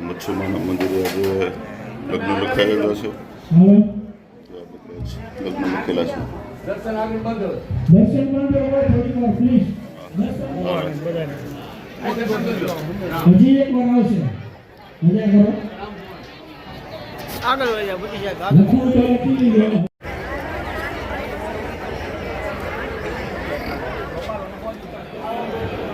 મચ્છુમાના મંદિરે આજે લગ્ન લખાયેલા છે. લગ્ન લખેલા છે. દર્શન બંધ કરો થોડી વાર પ્લીઝ હજી એક વાર આવશે. મજા કરો. આગળ વહી જાય બધી જાય લખવું તો લખી દીધું ચોર્યાસી છો એકાવન ઓ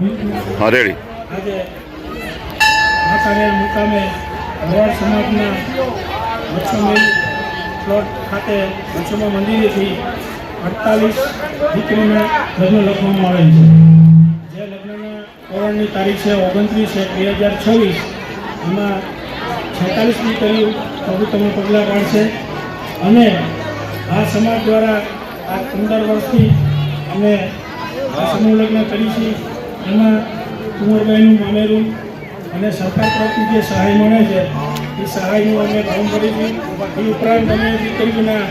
હા આજે માતારેલ મુકામે ભરવાડ સમાજના મચ્છોમેલ પ્લોટ ખાતે મચ્છોમા મંદિરેથી અડતાલીસ દીકરીના લગ્ન લખવામાં આવેલ છે. જે લગ્નના કોરણની તારીખ છે ઓગણત્રીસ એક બે હજાર છવ્વીસ. એમાં છેતાલીસ દીકરીઓ પ્રભુત્વમાં પગલાં પાડશે અને આ સમાજ દ્વારા આ પંદર વર્ષથી અમે આ સમૂહ લગ્ન કરી છે એમાં કુંવરબાઈનું મામેરું અને સરકાર તરફથી જે સહાય મળે છે એ સહાયનું અમે કામ કરીશું છે. એ ઉપરાંત અમે દીકરીના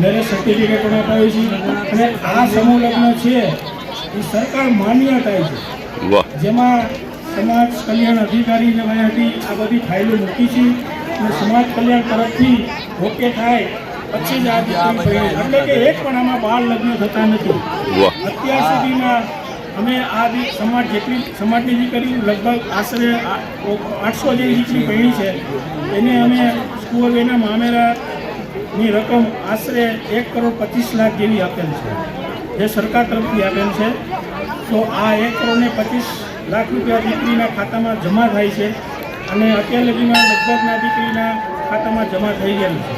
મેરેજ સર્ટિફિકેટ પણ અપાવી છે અને આ સમૂહ લગ્ન છે એ સરકાર માન્ય થાય છે જેમાં સમાજ કલ્યાણ અધિકારી જે હતી આ બધી ફાઇલો મૂકી છે. અને સમાજ કલ્યાણ તરફથી ઓકે થાય પછી જ આ. એટલે કે એક પણ આમાં બાળ લગ્ન થતા નથી. અત્યાર સુધીમાં અમે આ સમાજ જેટલી સમાજની દીકરી લગભગ આશરે આઠસો જેવી દીકરી ભણી છે. એને અમે સ્કૂલ એના મામેરાની રકમ આશરે એક કરોડ પચીસ લાખ જેવી આપેલ છે. જે સરકાર તરફથી આપેલ છે. તો આ એક કરોડને પચીસ લાખ રૂપિયા દીકરીના ખાતામાં જમા થાય છે અને અત્યાર લગીમાં લગભગના દીકરીના ખાતામાં જમા થઈ ગયેલું છે.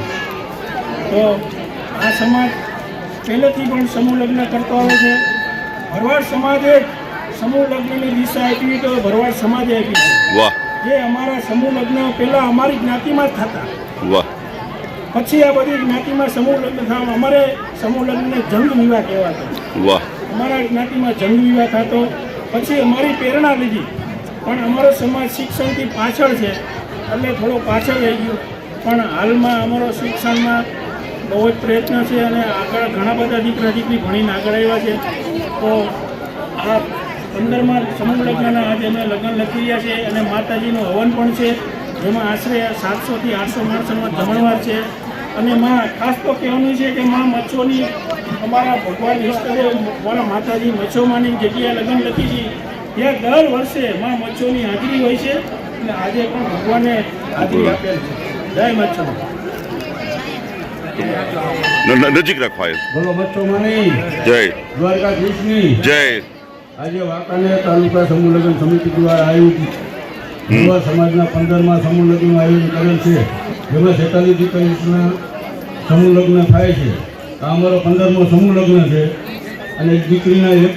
તો આ સમાજ પહેલેથી પણ સમૂહ લગ્ન કરતો આવે છે. ભરવાડ સમાજે સમૂહ લગ્નની દિશા આપી તો ભરવાડ સમાજે આપી વાહ. જે અમારા સમૂહ લગ્ન પહેલાં અમારી જ્ઞાતિમાં જ થતા. વાહ. પછી આ બધી જ્ઞાતિમાં સમૂહ લગ્ન થવા અમારે સમૂહ લગ્નને જંગ વિવાહ કહેવાતો. વાહ. અમારા જ્ઞાતિમાં જંગ વિવાહ થતો. પછી અમારી પ્રેરણા લીધી. પણ અમારો સમાજ શિક્ષણથી પાછળ છે. એટલે થોડો પાછળ રહી ગયો. પણ હાલમાં અમારો શિક્ષણમાં બહુ જ પ્રયત્ન છે અને આગળ ઘણા બધા દીકરા દીકરી ભણીને આગળ આવ્યા છે. તો આ પંદરમાં સમૂહ લગ્નના આજે અમે લગ્ન લખી રહ્યા છે અને માતાજીનું હવન પણ છે. જેમાં આશરે સાતસોથી આઠસો માણસોમાં જમણવાર છે. અને માં, ખાસ તો કહેવાનું છે કે માં મચ્છોની અમારા ભગવાન વિસ્તારે મારા માતાજી મચ્છોમાંની જગ્યાએ લગ્ન લખી છે. ત્યાં દર વર્ષે માં મચ્છોની હાજરી હોય છે. અને આજે પણ ભગવાને હાજરી આપેલ છે. જય મચ્છો. નજીક રાખવા બોલો બચ્ચો જય. દ્વારકાધીશની. જય. આજે વાંકાનેર તાલુકા સમૂહ લગ્ન સમિતિ દ્વારા આયોજિત યુવા સમાજના પંદરમાં સમૂહ લગ્નનું આયોજન કરેલ છે. જેમાં છેતાલીસ દીકરીના સમૂહ લગ્ન થાય છે. આ અમારો પંદરમો સમૂહ લગ્ન છે. અને એક દીકરીના એક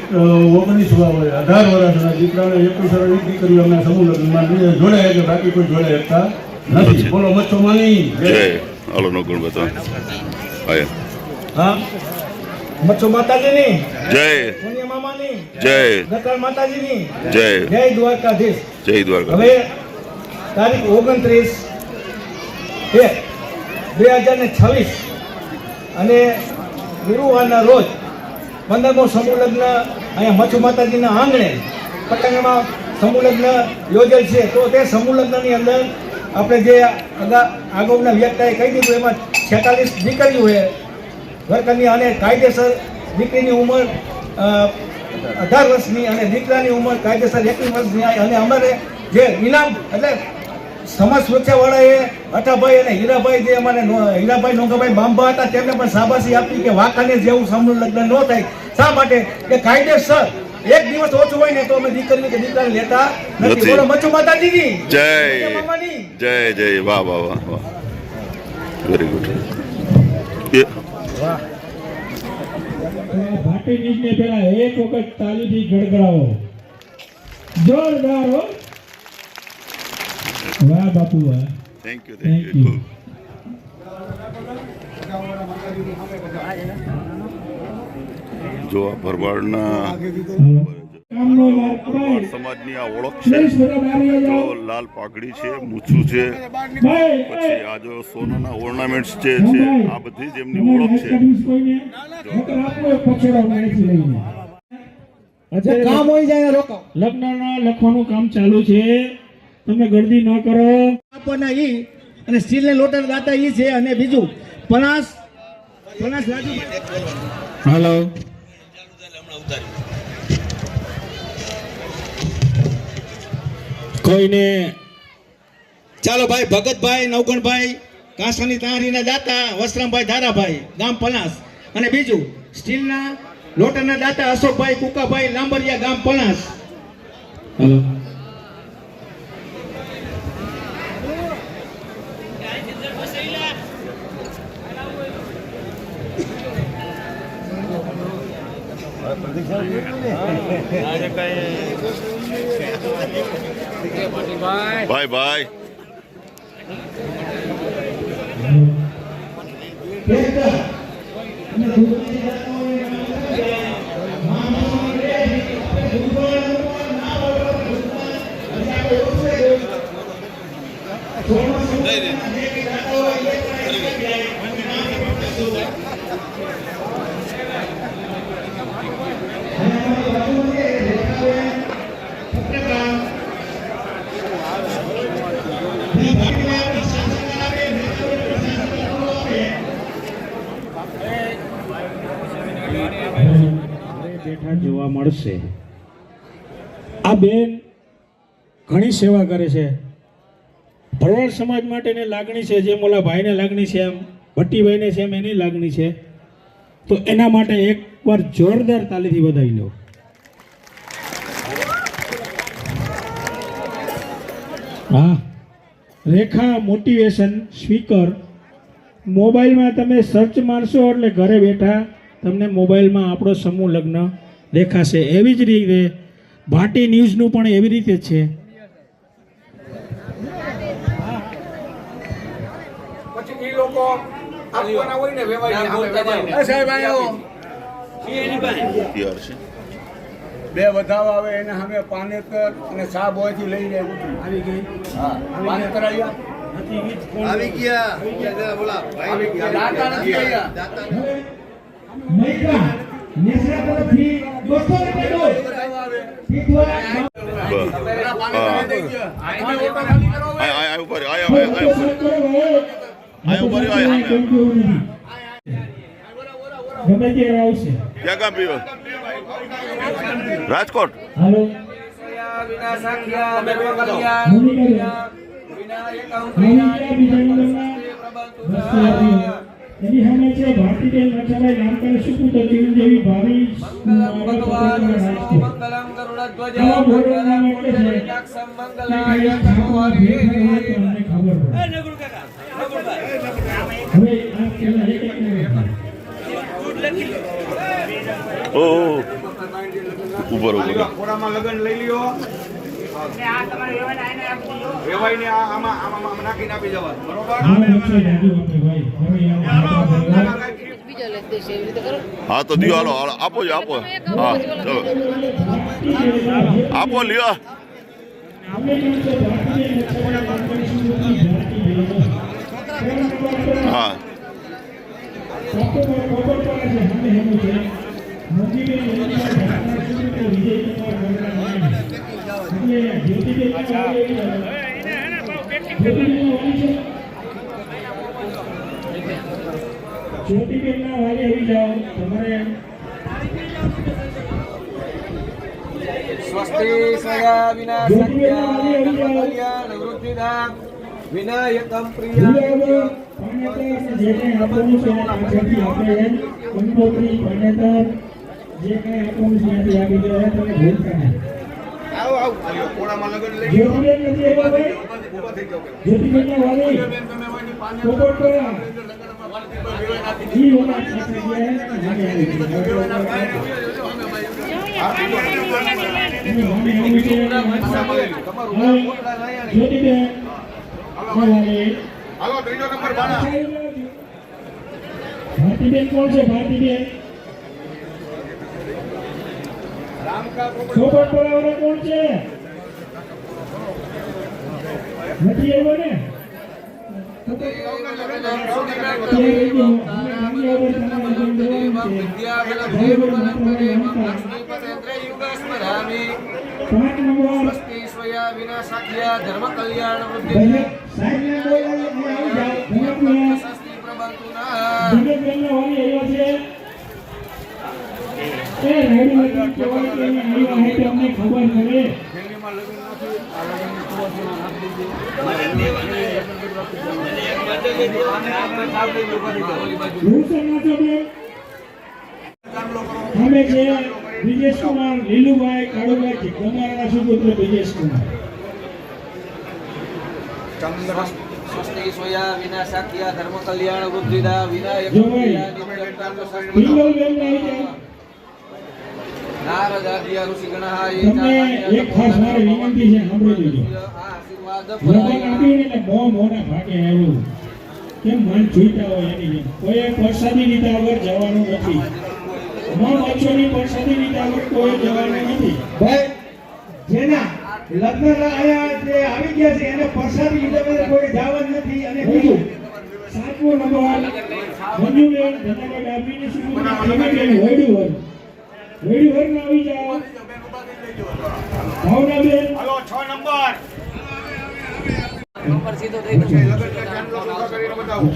ઓગણીસ અઢાર વર્ષના દીકરાના એકવીસ વર્ષની દીકરીઓ અમે સમૂહ લગ્નમાં જોડાયા બાકી કોઈ જોડાયા નથી. બોલો મચ્છો માની જય. હાલો નો ગુણ બતા આયા હા? મચ્છો માતાજીની? જય. સોનિયા મામાની? જય. દત્તાળ માતાજીની? જય. જય દ્વારકાધીશ. જય દ્વારકા હવે તારીખ ઓગણત્રીસ એક બે હજાર ને છવ્વીસ. અને ગુરુવારના રોજ પંદરમો સમૂહ લગ્ન અહીંયા મચ્છુ માતાજીના આંગણે પતંગમાં સમૂહ લગ્ન યોજેલ છે. તો તે સમૂહ લગ્નની અંદર આપણે જે અગા આગળના વ્યક્તિએ કહી દીધું, એમાં છેતાલીસ દીકરીઓ છે ઘરકન્યા અને કાયદેસર દીકરીની ઉંમર અઢાર વર્ષની અને દીકરાની ઉંમર કાયદેસર એકવીસ વર્ષની. અને અમારે જે ઇનામ એટલે સમાજ સુરક્ષાવાળાએ અઠાભાઈ અને હીરાભાઈ જે અમારે હીરાભાઈ નોંગાભાઈ બાંબા હતા, તેમને પણ શાબાશી આપી કે વાંકાને જેવું સમૂહ લગ્ન ન થાય શા માટે કે કાયદેસર એક દિવસ ઓછું હોય ને તો અમે દીકરીને કે દીકરાને લેતા નથી. બોલો મચ્છુ માતાજીની જય. જય જય વાહ વાહ વાહ વાહ. વેરી ગુડ એ. ભાટી પેલા એક વખત તાલીથી ગડગડાવો. જોરદાર હો. વાહ બાપુ વાહ. Thank you thank you you. જો આ ભરવાડના સમાજની આ ઓળખ છે જો લાલ પાઘડી છે મૂછું છે પછી આ જો સોનાના ઓર્નામેન્ટ્સ જે છે આ બધી જ એમની ઓળખ છે. કામ હોય જાય લગ્નના લખવાનું કામ ચાલુ છે. તમે ગરદી ન કરો. આપવાના ઈ અને સ્ટીલને લોટર દાતા ઈ છે અને બીજું. પનાસ પનાસ રાજુ હાલો. કોઈને ચાલો ભાઈ, ભગતભાઈ, નવગણભાઈ, કાંસાની તારીના દાતા, વસ્ત્રામભાઈ ધારાભાઈ, ગામ પલાસ. અને બીજું, સ્ટીલના લોટરના દાતા અશોકભાઈ, કુકાભાઈ, લાંબરિયા ગામ પલાસ. હાલો બાય બાય બેઠા જોવા મળશે. આ બેન ઘણી સેવા કરે છે. ભરવાડ સમાજ માટેને લાગણી છે, જેમ ઓલા ભાઈને લાગણી છે, એમ ભટ્ટીભાઈને છે, એમ એની લાગણી છે. તો એના માટે એકવાર જોરદાર તાલીથી વધાવી લો. હા. Rekha motivation speaker. મોબાઈલમાં તમે સર્ચ મારશો એટલે ઘરે બેઠા તમને મોબાઈલમાં આપણો સમૂહ લગ્ન દેખાશે. એવી જ રીતે ભાટી ન્યૂઝનું પણ એવી રીતે જ છે. બે વધાવ આવે એને સામે પાનેતર અને સાબ હોયથી લઈ જાય આવી ગઈ. હા. પાનેતર આવ્યા આવી ગયા. બોલા આવી ગયા. દાતા નથી. આવ્યા મૈકા નેસરા તરફથી 200 રૂપિયા દો વધાવા આવે બસ પેલા હા. પાનેતર લઈ ગયા આઈને ઓટો ખાલી કરો આય ઉપર આય આય આય રાજકોટ હાલો એની સામે છે ભારતીબેન મચ્છાભાઈ નામકરણ સુપુત્ર ચિરંજીવી ભાવિ આવા બોર્ડર નામ એટલે છે. કે કઈ ઠાકોર ભેગ હોય તો અમને ખબર પડે. હવે આ પેલા એક એક મિનિટ. ઓ ઓ, ઓ. ઉપર ઉપર લગન લઈ લ્યો. વેવાઈને આ આમાં આમાં આમાં નાખીને આપી જવા બરોબર હા તો દિયો હાલો હાલો આપો જ આપો હા ચલો આપો લ્યો હા જ્યોતિબેન ના વાલે આવી જાઓ તમારે સ્વસ્તિ સયા વિનાશક્યા વૃદ્ધિદા વિનાયકમ જે કંઈ આપવાનું છે હાલો ત્રીજો નંબર ભારતીબેન કોણ છે ભારતીબેન ચોપટ બોલાવવાનો કોણ છે? નથી આવ્યો ને ત્યાં રહી ગયો. અમે લગન સોયા વિના સાખ્યા ધર્મ કલ્યાણ વૃદ્ધિદા વિનાયક જો ભાઈ. પિંગલ બેન આવી જાય નારદ આદ્ય ઋષિ ગણહાય તમને એક ખાસ મારી વિનંતી છે સાંભળી લેજો. લગન આપીને એટલે બહુ મોટા ભાગે આવ્યું. કેમ મન છૂટા હોય એની જેમ. કોઈએ પ્રસાદી લીધા વગર જવાનું નથી. મન અક્ષોની પ્રસાદી લીધા વગર કોઈ જવાનું નથી. ભાઈ જેના લગ્ન આયા જે આવી ગયા છે એને પ્રસાદી લીધા વગર કોઈ જવાનું નથી. અને બીજું? સાતમો નંબર મંજુબેન ડાબીની ખેમીબેન વૈડું વરના આવી જાઓ ભાવનાબેન હાલો છ નંબર. નંબર સીધો થઈ ગયો. કરીને બતાવો.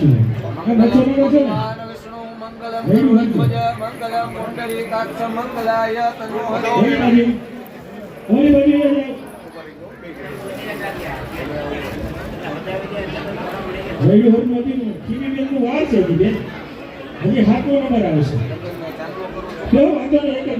આ બચ્ચો ને બચ્ચો ને ભગવાન વિષ્ણુ મંગલમ ગરુડધ્વજ મંગલમ પુંડરીકાક્ષ મંગલાય તનોહરે ઓલી બાજુ. ઓલી બાજુ એ જાઓ. વૈડું વરનું હતું ને, ખીમીબેનનું વાર છે બેન. હજી સાતમો નંબર આવશે કેવો વાંધો નહીં, એક भवान्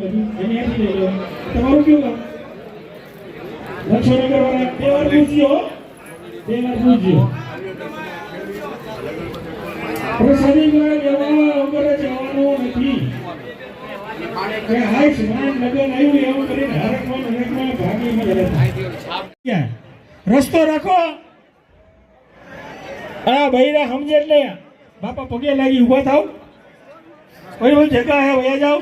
બાજુ, એની આથી લઈ લો. તમારું કેવું લક્ષ્મણ મચ્છરનગર વાળા બે વાર પૂછજો. હો. બે વાર પૂછજો પ્રસાદી જવા વગર જવાનું નથી. કે હાય આવ્યું એવું કરીને હરકમાં હરકમાં ભાગી રસ્તો રાખો. હા બૈરા સમજે એટલે બાપા પગે લાગી ઊભા થાવ. કોઈ કોઈ જગા હે, વયા જાવ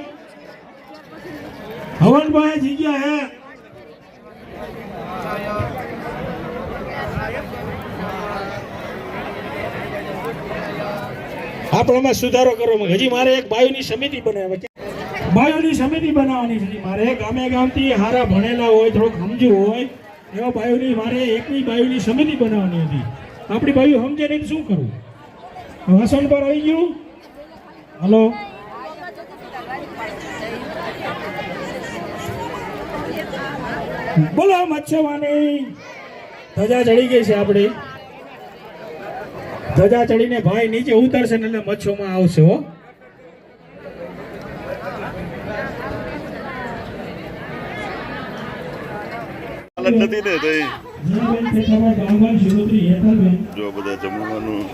હવન પાસે જગ્યા હે. આપણામાં સુધારો કરવો હજી મારે એક બાયુની સમિતિ બનાવવા બાયુની સમિતિ બનાવવાની છે. મારે ગામે ગામથી હારા ભણેલા હોય, થોડુંક સમજવું હોય, એવા બાયુની મારે એકની બાયુની સમિતિ બનાવવાની હતી. આપણી બાયુ સમજે નહીં શું કરવું વાસણ પર આવી ગયું. હલો. બોલો મચ્છવાની ધજા ચડી ગઈ છે આપણી. ધજા ચડીને ભાઈ નીચે ઉતરશે ને એટલે મચ્છોમાં આવશે હો. નથી ને તો એ જીયાબેન પેટાભાઈ બાહુબન શિવોત્રી હેતલબેન જો બધા જમવાનું.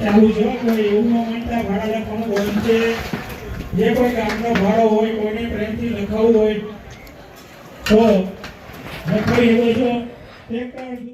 ચાલુ છે કોઈ એવું ન માનતા ભાડા લખવાનું હોય છે. જે કોઈ ગામનો ભાડો હોય કોઈને પ્રેમથી લખાવવું હોય તો હું કહી રહ્યો છું